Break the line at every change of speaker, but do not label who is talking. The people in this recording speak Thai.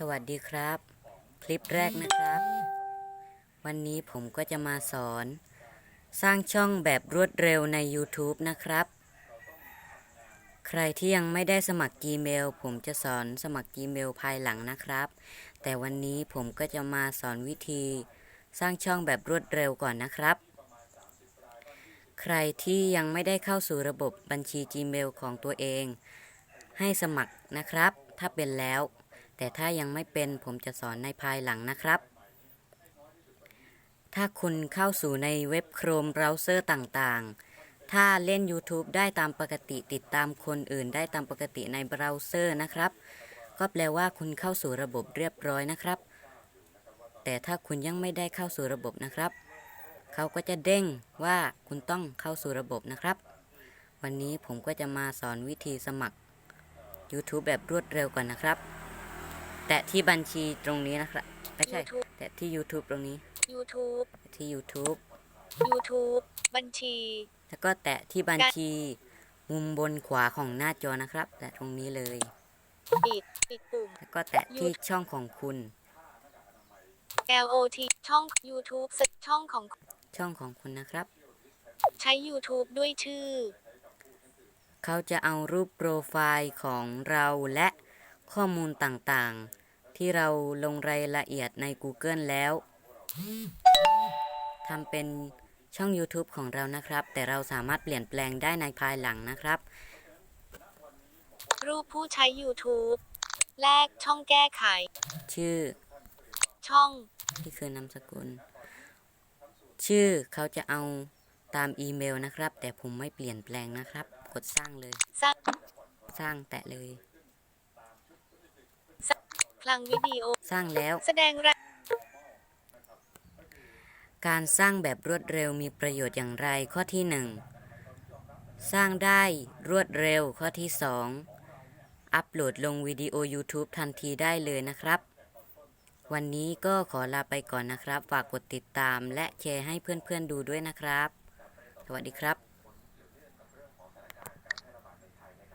สวัสดีครับ คลิปแรกนะครับ วันนี้ผมก็จะมาสอน สร้างช่องแบบรวดเร็วใน YouTube นะครับ ใครที่ยังไม่ได้สมัคร Gmail ผมจะสอนสมัคร Gmail ภายหลังนะครับ แต่วันนี้ผมก็จะมาสอนวิธี สร้างช่องแบบรวดเร็วก่อนนะครับ ใครที่ยังไม่ได้เข้าสู่ระบบบัญชี Gmail ของตัวเอง ให้สมัครนะครับ ถ้าเป็นแล้ว แต่ถ้ายังไม่เป็นผมจะสอนในภายหลังนะครับ ถ้าคุณเข้าสู่ในเว็บ Chrome Browser ต่างๆ ถ้าเล่น YouTube ได้ตามปกติติดตามคนอื่นได้ตามปกติในเบราว์เซอร์นะครับ ก็แปลว่าคุณเข้าสู่ระบบเรียบร้อยนะครับ แต่ถ้าคุณยังไม่ได้เข้าสู่ระบบนะครับ เขาก็จะเด้งว่าคุณต้องเข้าสู่ระบบนะครับ วันนี้ผมก็จะมาสอนวิธีสมัคร YouTube แบบรวดเร็วก่อนนะครับ แตะที่บัญชีตรงนี้นะครับไม่ใช่
YouTube
แตะที่ YouTube ตรงนี้
YouTube
แตะที่ YouTube
YouTube บัญชี
แล้วก็แตะที่บัญชี มุมบนขวาของหน้าจอนะครับ แตะตรงนี้เลย
ปิด ปิดปุ่ม
แล้วก็แตะที่ช่องของคุณ
LOT ช่อง YouTube สักช่องของ
ช่องของคุณนะครับ
ใช้ YouTube ด้วยชื่อ
เขาจะเอารูปโปรไฟล์ของเราและ ข้อมูลต่างๆ ที่เราลงรายละเอียดใน Google แล้วทำเป็นช่อง YouTube ของเรานะครับ แต่เราสามารถเปลี่ยนแปลงได้ในภายหลังนะครับ
รูปผู้ใช้ YouTube แลกช่องแก้ไข
ชื่อ
ช่อง
ที่คือนามสกุล ชื่อเขาจะเอาตามอีเมลนะครับ แต่ผมไม่เปลี่ยนแปลงนะครับ กดสร้างเลย
สร้าง
สร้างแตะเลย
คลังวิดีโอ
สร้างแล้ว
แสดงราย
การสร้างแบบรวดเร็วมีประโยชน์อย่างไรข้อที่ 1 สร้างได้รวดเร็วข้อที่ 2 อัปโหลดลงวิดีโอ YouTube ทันทีได้เลยนะครับ วันนี้ก็ขอลาไปก่อนนะครับ ฝากกดติดตามและแชร์ให้เพื่อนๆดูด้วยนะครับ สวัสดีครับ